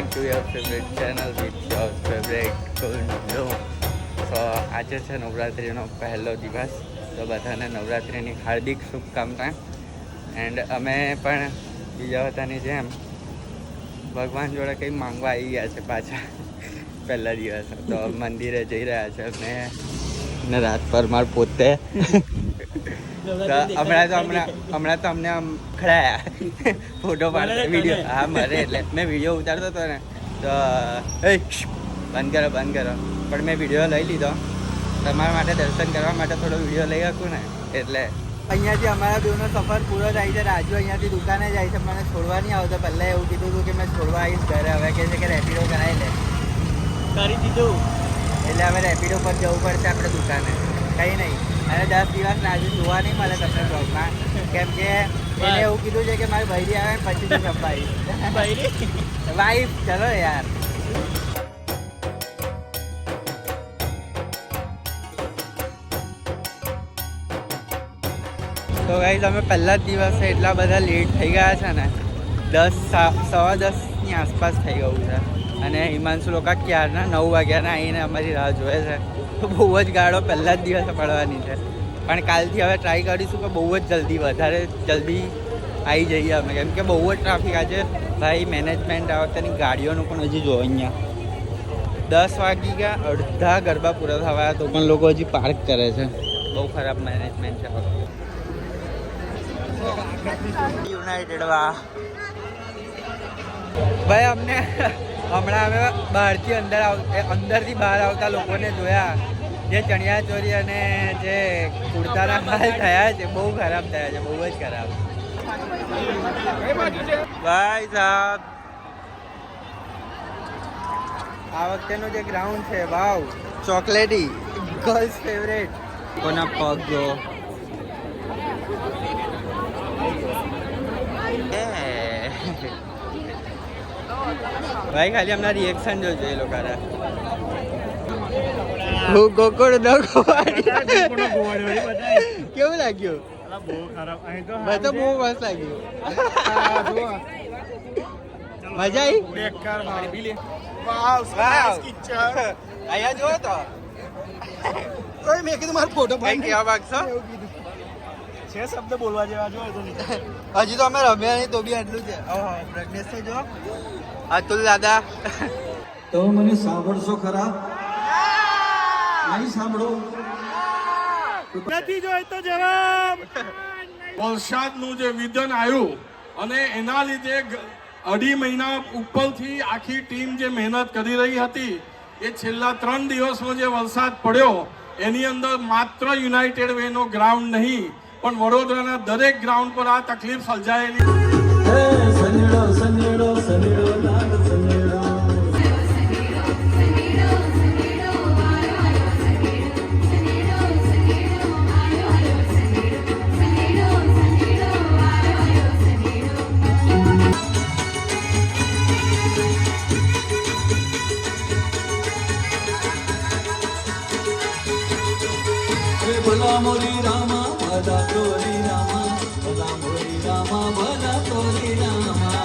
Back to your favourite channel with your favourite કુંડો So, આજે છે નવરાત્રિનો પહેલો દિવસ. તો બધાને નવરાત્રિની હાર્દિક શુભકામના એન્ડ અમે પણ બીજા બધાની જેમ ભગવાન જોડે કંઈ માંગવા આવી ગયા છે પાછા. પહેલા દિવસ તો મંદિરે જઈ રહ્યા છે. અને રાત પર માર પોતે. હમણાં તો હમણાં હમણાં તો અમને આમ ખડાયા ફોટો પાડતો વીડિયો હા મરે એટલે. મેં વીડિયો ઉતારતો હતો ને. તો એ બંધ કરો બંધ કરો. પણ મેં વીડિયો લઈ લીધો. તમારા માટે દર્શન કરવા માટે થોડો વીડિયો લઈ શકું ને? એટલે. અહીંયાથી અમારા બેનો સફર પૂરો થાય છે. રાજુ અહીંયાથી દુકાને જાય છે. મને છોડવા નહીં આવતો. પહેલાં એવું કીધું હતું કે મેં છોડવા આવીશ ઘરે. હવે કહે છે કે રેપિડો કરાવી લે. કરી દીધું? એટલે હવે રેપિડો પર જવું પડશે આપણે દુકાને. કંઈ નહીં. અને દસ દિવસ રાજુ જોવા નહીં મળે તમને બ્લોગમાં કેમ કે એને એવું કીધું છે કે મારી બૈરી આવે પછી તું સંભાળી બૈરી? વાઈફ ચલો યાર. તો ગાઈઝ અમે પહેલા જ દિવસે એટલા બધા લેટ થઈ ગયા છે ને. દસ સવા દસની આસપાસ થઈ ગયું છે. અને હિમાંશુ લોકો ક્યારના? નવ વાગ્યાના આવીને અમારી રાહ જોવે છે. બહુ જ ગાડો પહેલા જ દિવસે પડવાની છે. પણ કાલથી હવે ટ્રાય કરીશું કે બહુ જ જલ્દી વધારે જલ્દી આવી જઈએ અમે. કેમ કે બહુ જ ટ્રાફિક આજે ભાઈ મેનેજમેન્ટ આ વખતેની ગાડીઓનું પણ હજી જો અહીંયા. દસ વાગી ગયા અડધા ગરબા પૂરા થવા તો પણ લોકો હજી પાર્ક કરે છે. બહુ ખરાબ મેનેજમેન્ટ છે આ વખતે યુનાઇટેડ વાહ. ભાઈ અમને હમણાં અમે બહારથી અંદર આવ અંદરથી બહાર આવતા લોકોને જોયા. જે ચણિયા ચોરી અને જે કુર્તાના માલ થયા છે, બહુ ખરાબ થયા છે, બહુ જ ખરાબ. ભાઈ સાહેબ આ વખતેનું જે ગ્રાઉન્ડ છે, વાવ. ચોકલેટી. ગર્લ્સ ફેવરેટ કોના પગ જો એ. ભાઈ ખાલી એમના રિએક્શન જોજો એ લોકોના. હું ગોકુળ ન કેવું લાગ્યું? તો બહુ મસ્ત લાગ્યું. મજા આવી વાવ અહીંયા જો તો. મેં કીધું મારો ફોટો ભાઈ કેવા માંગશો છે શબ્દ બોલવા જેવા જો તો હજી તો અમે રમ્યા નહીં તો બી આટલું છે. ઓહો પ્રજ્ઞેશ જો અતુલ દાદા. તમે મને સાંભળશો ખરા? નહીં સાંભળો? નથી જોઈતો જવાબ. વરસાદનું જે વિધન આવ્યું અને એના લીધે અઢી મહિના ઉપરથી આખી ટીમ જે મહેનત કરી રહી હતી એ છેલ્લા ત્રણ દિવસનો જે વરસાદ પડ્યો એની અંદર માત્ર યુનાઇટેડ વેનો ગ્રાઉન્ડ નહીં પણ વડોદરાના દરેક ગ્રાઉન્ડ પર આ તકલીફ સર્જાયેલી. ભલા મોરી રામા ભલા તોરી રામા ભલા મોરી રામા ભલા તોરી રામા.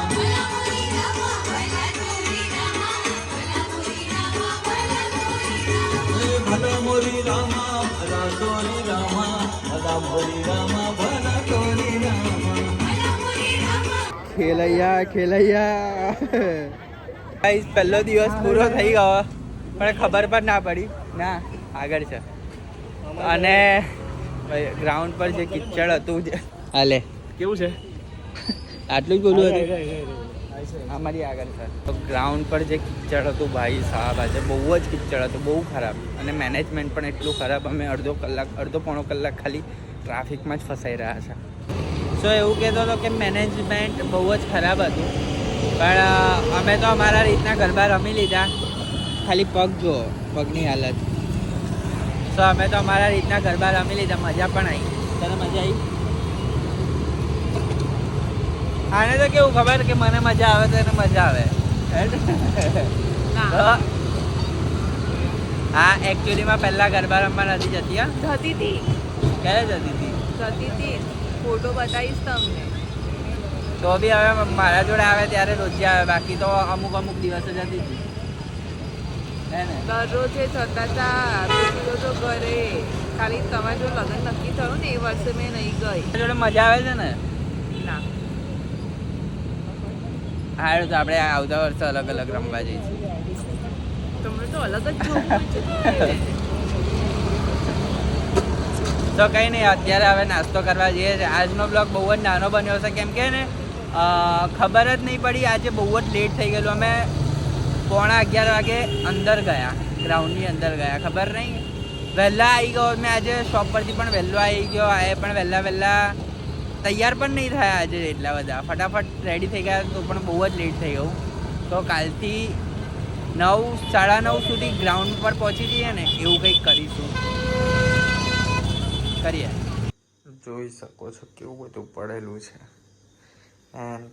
ભલા મોરી રામા ભલા તોરી રામા ભલા મોરી રામા ભલા તોરી રામા. ખેલૈયા ખેલૈયા. ગાઈસ પહેલો દિવસ પૂરો થઈ ગયો. પણ ખબર પણ ના પડી. ના આગળ છે. અને ગ્રાઉન્ડ પર જે કિચડ હતું જે હાલે કેવું છે? આટલું જ બોલું હતું? અમારી આગળ સર તો ગ્રાઉન્ડ પર જે કિચડ હતું ભાઈ સાહેબ આજે બહુ જ કિચડ હતું બહુ ખરાબ. અને મેનેજમેન્ટ પણ એટલું ખરાબ અમે અડધો કલાક અડધો પોણો કલાક ખાલી ટ્રાફિકમાં જ ફસાઈ રહ્યા છે. સો એવું કહેતો હતો કે મેનેજમેન્ટ બહુ જ ખરાબ હતું. પણ અમે તો અમારા રીતના ગરબા રમી લીધા. ખાલી પગ જુઓ પગની હાલત. સો અમે તો અમારા રીતના ગરબા રમી લીધા મજા પણ આવી. તને મજા આવી? આને તો કેવું ખબર કે મને મજા આવે તો એને મજા આવે. તો હા. એકચ્યુઅલીમાં પહેલા ગરબા રમવા નથી જતી હા. જતી હતી. ક્યારે જતી હતી? જતી હતી. ફોટો બતાવીશ તમને. તો બી હવે મારા જોડે આવે ત્યારે રોજે આવે બાકી તો અમુક અમુક દિવસે જતી હતી. દરરોજે થતા હતા બીજો તો ઘરે ખાલી તમારે જો લગ્ન નક્કી થયું ને એ વર્ષે મેં નહીં ગઈ. જોડે મજા આવે છે ને? ના. હારું તો આપણે આવતા વર્ષે અલગ અલગ રમવા જઈશું તમને તો અલગ જ તો કંઈ નહીં અત્યારે હવે નાસ્તો કરવા જઈએ છીએ. આજનો બ્લોગ બહુ જ નાનો બન્યો છે. કેમ કે ને ખબર જ નહીં પડી આજે બહુ જ લેટ થઈ ગયેલું. અમે પોણા અગિયાર વાગે અંદર ગયા ગ્રાઉન્ડની અંદર ગયા, ખબર નહીં? વહેલા આવી ગયો, મેં આજે શોપ પરથી પણ વહેલો આવી ગયો, આ પણ વહેલા વહેલા તૈયાર પણ નહીં થયા આજે એટલા બધા. ફટાફટ રેડી થઈ ગયા, તો પણ બહુ જ લેટ થઈ ગયું. તો કાલથી નવ, સાડા નવ સુધી ગ્રાઉન્ડ પર પહોંચી જઈએ ને, એવું કંઈક કરીશું. કરીએ. જોઈ શકો છો કેવું બધું પડેલું છે. એન્ડ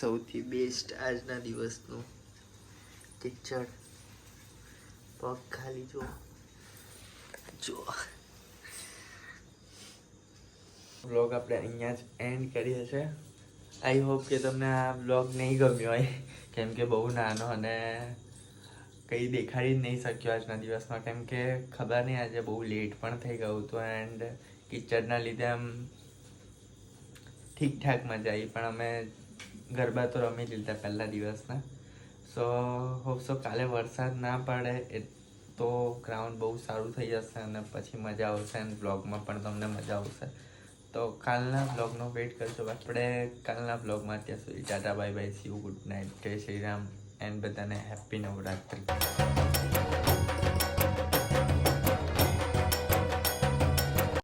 સૌથી બેસ્ટ આજના દિવસનું કિચડ પગ ખાલી જો જો બ્લોગ આપણે અહીંયા જ એન્ડ કરીએ છીએ. આઈ હોપ કે તમને આ બ્લોગ નહીં ગમ્યો હોય. કેમ કે બહુ નાનો અને કંઈ દેખાડી જ નહીં શક્યો આજના દિવસમાં. કેમ કે ખબર નહીં, આજે બહુ લેટ પણ થઈ ગયું હતું એન્ડ કિચડના લીધે આમ ઠીકઠાક મજા આવી. પણ અમે ગરબા તો રમી લીધા પહેલા દિવસના. સો હોપસો કાલે વરસાદ ના પડે તો ગ્રાઉન્ડ બહુ સારું થઈ જશે અને પછી મજા આવશે અને બ્લોગમાં પણ તમને મજા આવશે. તો કાલના બ્લોગનો વેઇટ કરજો. આપણે કાલના બ્લોગમાં ત્યાં સુધી tata bye bye, see you good night, જય શ્રી રામ, એન્ડ બધાને હેપી નવરાત્રી.